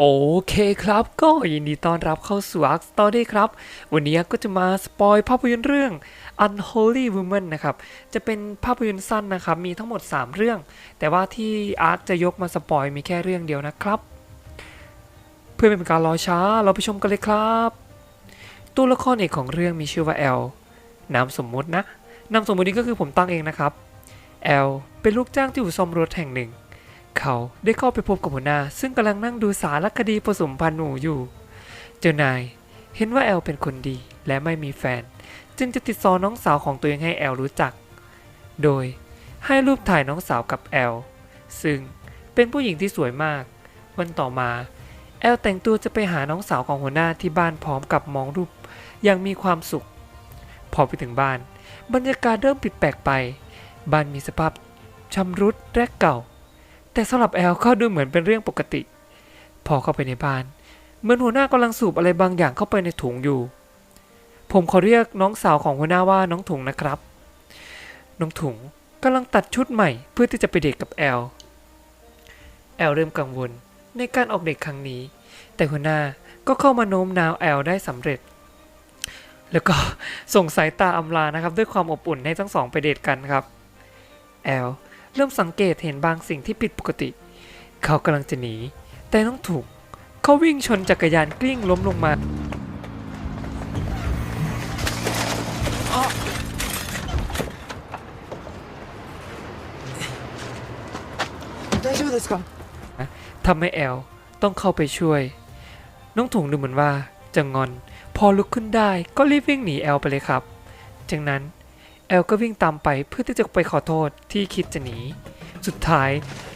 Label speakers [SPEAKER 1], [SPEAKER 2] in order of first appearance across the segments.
[SPEAKER 1] โอเคครับ ก็ยินดีต้อนรับเข้าสู่ Ark Story ครับ วันนี้ก็จะมาสปอยภาพยนตร์เรื่อง Unholy Woman นะครับ จะเป็นภาพยนตร์สั้นนะครับ มีทั้งหมด 3 เรื่อง แต่ว่าที่ Ark จะยกมาสปอยมีแค่เรื่องเดียวนะครับ เพื่อไม่เป็นการรอช้าเราไปชมกันเลยครับ ตัวละครเอกของเรื่องมีชื่อว่าแอลนามสมมุตินะนามสมมุตินี้ก็คือผมตั้งเองนะครับแอลเป็นลูกจ้างที่อยู่ซ่อมรถแห่งหนึ่ง เขาได้เข้าไปพบกับหัวหน้า ซึ่งกำลังนั่งดูสารคดีผสมพันธุ์หนูอยู่ เจ้านายเห็นว่าแอลเป็นคนดีและไม่มีแฟน จึงจะติดต่อน้องสาวของตัวเองให้แอลรู้จัก โดยให้รูปถ่ายน้องสาวกับแอล ซึ่งเป็นผู้หญิงที่สวยมาก วันต่อมา แอลแต่งตัวจะไปหาน้องสาวของหัวหน้าที่บ้านพร้อมกับมองรูปอย่างมีความสุข พอไปถึงบ้าน บรรยากาศเริ่มผิดแปลกไป บ้านมีสภาพชำรุดและเก่า แต่สำหรับแอลก็ดูเหมือนเป็นเรื่องปกติ พอเข้าไปในบ้านเหมือนหัวหน้ากำลังสูบอะไรบางอย่างเข้าไปในถุงอยู่ ผมขอเรียกน้องสาวของหัวหน้าว่าน้องถุงนะครับ น้องถุงกำลังตัดชุดใหม่เพื่อที่จะไปเดทกับแอล แอลเริ่มกังวลในการออกเดทครั้งนี้ แต่หัวหน้าก็เข้ามาโน้มน้าวแอลได้สำเร็จ แล้วก็ส่งสายตาอำลานะครับ ด้วยความอบอุ่นให้ทั้งสองไปเดทกันครับ แอล เริ่มสังเกตเห็นบางสิ่งที่ผิดปกติ เขากำลังจะหนี แต่ต้องถูก เขาวิ่งชนจักรยานกลิ้งล้มลงมาทำให้แอลต้องเข้าไปช่วย น้องถุงดูเหมือนว่าจะงอน พอลุกขึ้นได้ก็รีบวิ่งหนีแอลไปเลยครับจากนั้น แอลก็วิ่งตามไปเพื่อที่จะไปขอโทษที่คิดจะหนี สุดท้าย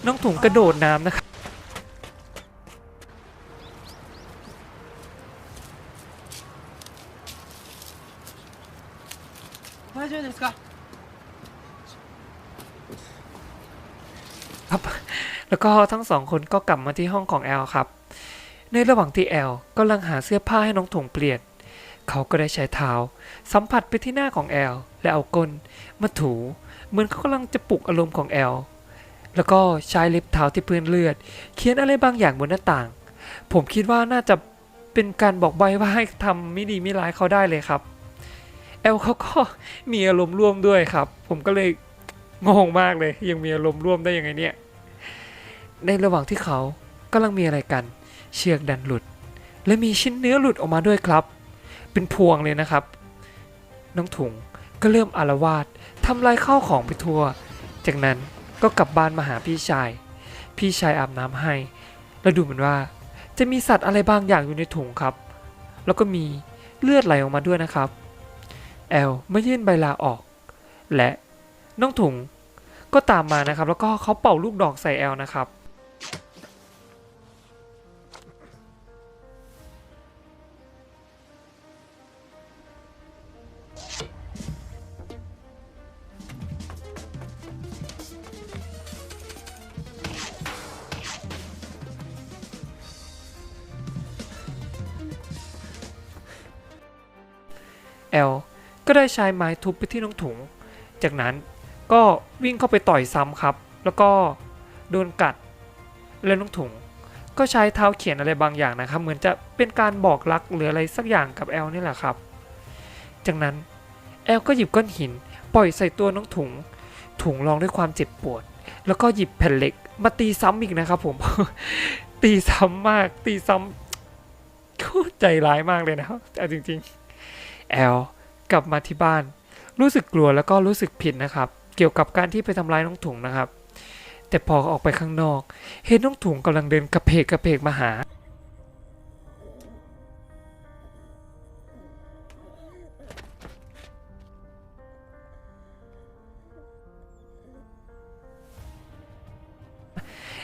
[SPEAKER 1] น้องถุงกระโดดน้ำนะครับ
[SPEAKER 2] 大丈夫ですか
[SPEAKER 1] ครับ แล้วก็ทั้งสองคนก็กลับมาที่ห้องของแอลครับ ในระหว่างที่แอลกำลังหาเสื้อผ้าให้น้องถุงเปลี่ยน เขาก็ได้ใช้เท้า สัมผัสไปที่หน้าของแอล และเอาก้นมาถู เหมือนเขากำลังจะปลุกอารมณ์ของแอล แล้วก็ใช้เล็บเท้าที่เปื้อนเลือด เขียนอะไรบางอย่างบนหน้าต่าง ผมคิดว่าน่าจะเป็นการบอกใบว่าให้ทำไม่ดีไม่ร้ายเขาได้เลยครับ แอลเขาก็มีอารมณ์ร่วมด้วยครับ ผมก็เลยงงมากเลย ยังมีอารมณ์ร่วมได้ยังไงเนี่ย ในระหว่างที่เขากำลังมีอะไรกัน เชือกดันหลุด และมีชิ้นเนื้อหลุดออกมาด้วยครับ เป็นพวงเลยนะครับ น้องถุง ก็เริ่มอารวาสทำลายข้าวของไปทั่ว จากนั้นก็กลับบ้านมาหาพี่ชาย พี่ชายอาบน้ำให้ แล้วดูเหมือนว่า จะมีสัตว์อะไรบางอย่างอยู่ในถุงครับ แล้วก็มีเลือดไหลออกมาด้วยนะครับ แอลไม่ยื่นใบลาออก และน้องถุงก็ตามมานะครับ แล้วก็เขาเป่าลูกดอกใส่แอลนะครับ แอลก็ได้ใช้ไม้ทุบไปที่น้องถุง จากนั้นก็วิ่งเข้าไปต่อยซ้ำครับ แล้วก็โดนกัด แล้วน้องถุง ก็ใช้เท้าเขียนอะไรบางอย่างนะครับ เหมือนจะเป็นการบอกรักหรืออะไรสักอย่างกับแอลนี่แหละครับ จากนั้นแอลก็หยิบก้อนหิน ปล่อยใส่ตัวน้องถุง ถุงร้องด้วยความเจ็บปวด แล้วก็หยิบแผ่นเหล็กมาตีซ้ำอีกนะครับ ผม ตีซ้ำมาก ตีซ้ำโคตรใจร้ายมากเลยนะครับเอาจริง ๆ แอลกลับมาที่บ้าน รู้สึกกลัวแล้วก็รู้สึกผิดนะครับ เกี่ยวกับการที่ไปทำร้ายน้องถุงนะครับ แต่พอออกไปข้างนอก เห็นน้องถุงกำลังเดินกระเพกกระเพกมาหา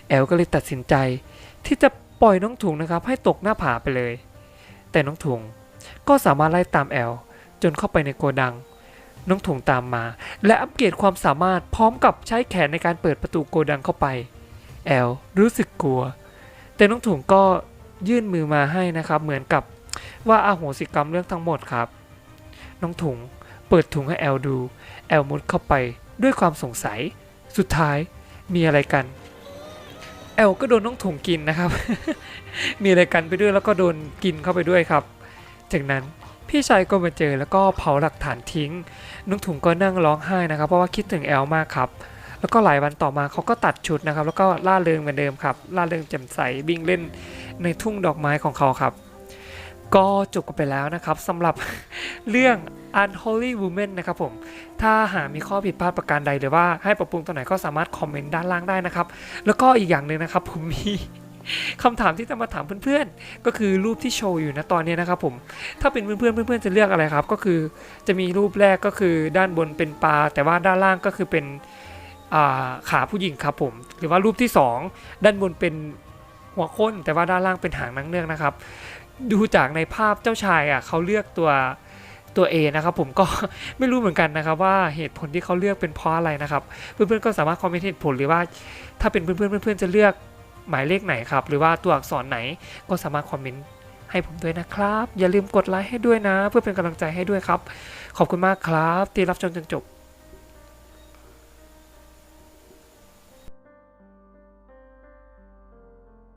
[SPEAKER 1] แอลก็เลยตัดสินใจที่จะปล่อยน้องถุงนะครับ ให้ตกหน้าผาไปเลย แต่น้องถุง ก็สามารถไล่ตามแอลจนเข้าไปในโกดัง น้องถุงตามมา และอัปเกรดความสามารถพร้อมกับใช้แขนในการเปิดประตูโกดังเข้าไป แอลรู้สึกกลัว แต่น้องถุงก็ยื่นมือมาให้นะครับเหมือนกับว่าอาโหสิกรรมเรื่องทั้งหมดครับ น้องถุงเปิดถุงให้แอลดู แอลมุดเข้าไปด้วยความสงสัย สุดท้ายมีอะไรกัน แอลก็โดนน้องถุงกินนะครับ มีอะไรกันไปด้วยแล้วก็โดนกินเข้าไปด้วยครับ จากนั้นพี่ชายก็มาเจอแล้วก็เผาหลักฐานทิ้งน้องถุงก็นั่งร้องไห้นะครับ เพราะว่าคิดถึงแอลมากครับ แล้วก็หลายวันต่อมาเขาก็ตัดชุดนะครับ แล้วก็ล่าเริงเหมือนเดิมครับล่าเริงแจ่มใสวิ่งเล่นในทุ่งดอกไม้ของเขาครับ ก็จบกันไปแล้วนะครับสำหรับเรื่อง Unholy Woman นะครับผม ถ้าหากมีข้อผิดพลาดประการใดหรือว่าให้ปรับปรุงตรงไหนก็สามารถคอมเมนต์ด้านล่างได้นะครับ แล้วก็อีกอย่างหนึ่งนะครับผมมี คำถามที่จะมาถามเพื่อนๆ ก็คือรูปที่โชว์อยู่นะตอนนี้นะครับผมถ้าเป็นเพื่อนๆเพื่อนๆจะเลือกอะไรครับ ก็คือจะมีรูปแรกก็คือด้านบนเป็นปลา แต่ว่าด้านล่างก็คือเป็นขาผู้หญิงครับผม หรือว่ารูปที่สองด้านบนเป็นหัวค้น แต่ว่าด้านล่างเป็นหางนางเงือกนะครับ ดูจากในภาพเจ้าชายอะเขาเลือกตัวตัว A นะครับผมก็ไม่รู้เหมือนกันนะครับว่าเหตุผลที่เขาเลือกเป็นเพราะอะไรนะครับ เพื่อนๆก็สามารถคอมเมนต์เหตุผลหรือว่าถ้าเป็นเพื่อนๆเพื่อนๆจะเลือก หมายเลขไหนครับ หรือว่าตัวอักษรไหนก็สามารถคอมเมนต์ให้ผมด้วยนะครับ อย่าลืมกดไลค์ให้ด้วยนะ เพื่อเป็นกำลังใจให้ด้วยครับ ขอบคุณมากครับ ที่รับชมจนจบ